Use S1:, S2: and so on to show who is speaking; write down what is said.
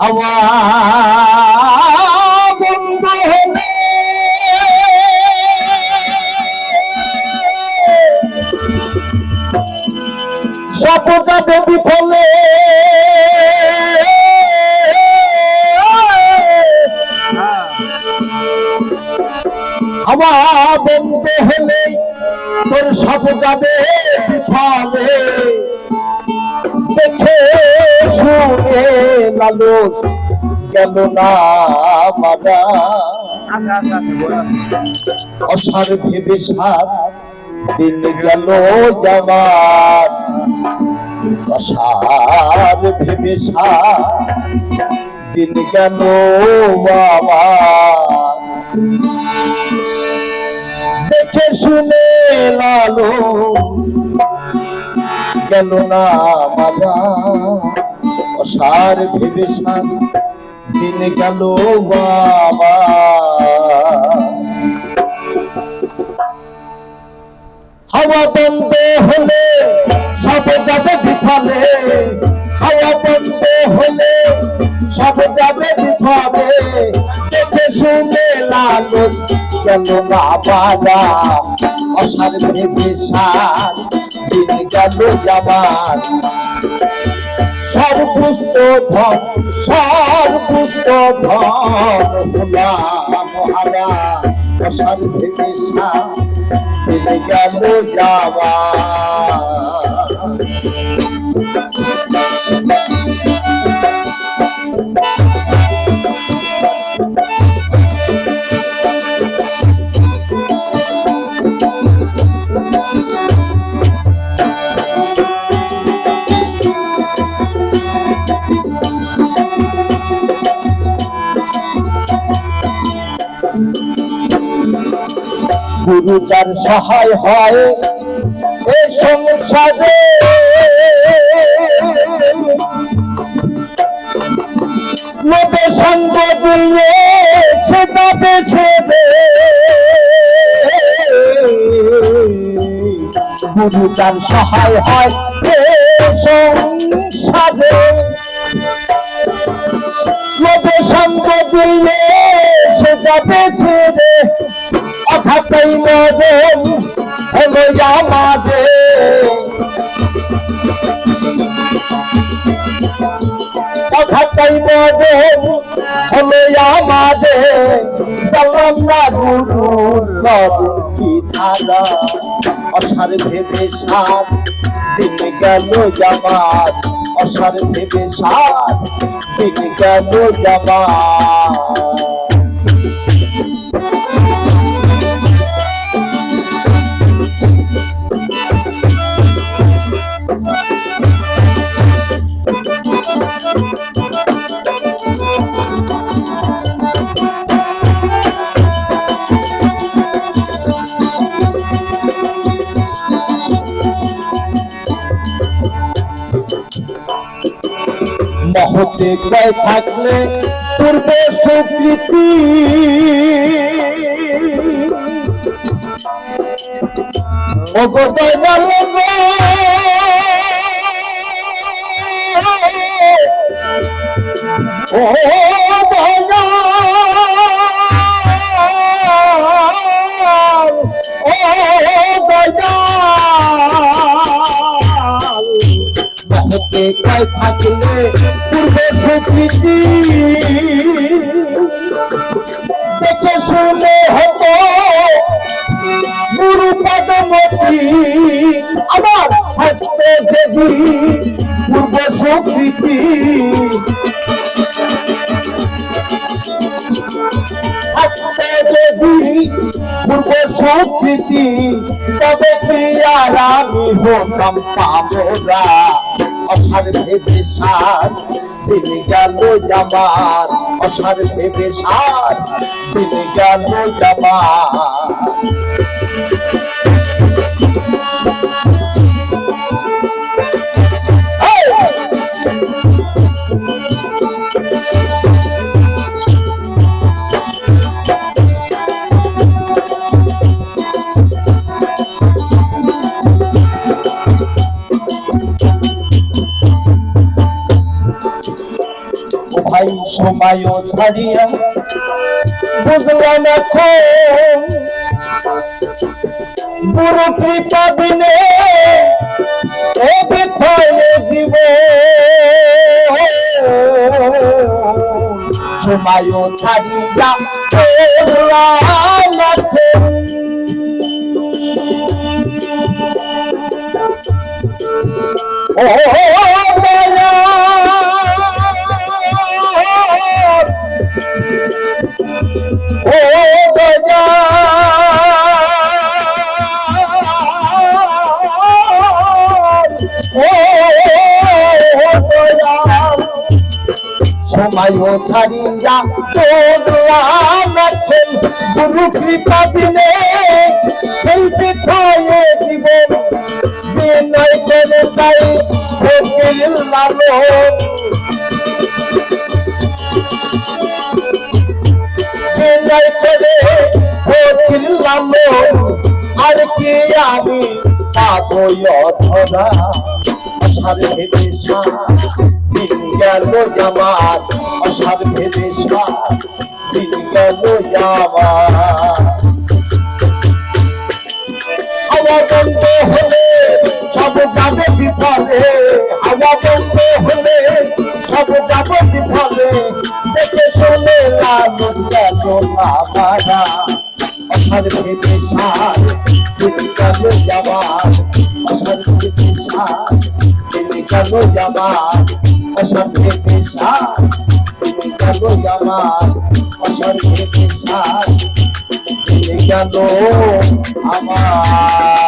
S1: হাওয়া বন্ধ হলে সব যাবে বিফলে। হাওয়া বন্ধ হলে তোর সব যাবে বিফলে দেখে শুনে লালস গেল না মারা অসার ভেবে সাত দিন গেল জামার। অসার ভেবে সাত দিন গেল বাবা দেখে শুনে লালো গেল না মারা অসার ভেবে সার দিন গেল বাবা। হাওয়া বন্ধ হলে সব যাবে বিফলে। হাওয়া বন্ধ হলে সব যাবে বিফলে। দেখে শুনে লালস গেল না বাবা অসার ভেবে সার, দিন গেল যাবার। সর্বুষ্ট ধন সর্বুষ্ট ধন ভোলা মহারা। অসার ভেবে সার, দিন গেল যাবার। গুরু যার সহায় হয়। এ সংসারে লোকে সঙ্গ দিয়ে সে যাবে ছেড়ে গুরু যার সহায় হয় এ সংসারে। লোকে সঙ্গ দিয়ে যাবে ছেড়ে অথাপই মরণ হলো আমাদের। আমাদের। চললাম না গুরুর করুন কি অসার ভেবে সাত দিন গেল জামাত অসার ভেবে দিন গেল মহতে কয় থাকলে পূর্বে স্বীকৃতি Oh কয় থাকলে পূর্ব স্বীকৃতি। দেখে শুনে হতো গুরু পদমতি আমার থাকতে যদি পূর্ব স্বীকৃতি। যদি পূর্ব তবে কি আর আমি হতাম পাবরা অসার ভেবে সার দিন গেল জামার অসার ভেবে সার দিন গেল জামার ভাই সময়ও ছাড়িয়া বুঝলাম এখন গুরু কৃপা বিনে এ বিফলে জীব সময়ও ছাড়িয়া বুঝলাম এখন ও সময়ও ছাড়িয়া তোরাখন গুরু কৃপা বিনে এই বিথয়ে জীবন বিনয় করে তাই ফকির লালন। বিনয় করে ফকির লালন। আর কি আমি পাবো অধরা? আশার ভেবে দিন গেল জামার আশার ভেবে দিন গেল জামার হাওয়া বন্ধ হলে সব যাবে বিফলে। হাওয়া বন্ধ হলে সব যাবে বিফলে। দেখে লালন গেল না মারা আশার ভেবে সার দিন গেল জামার আশার ভেবে সার দিন গেল জামার আশার ভেবে সার দিন গেল জামার আশার ভেবে সার দিন গেল আমার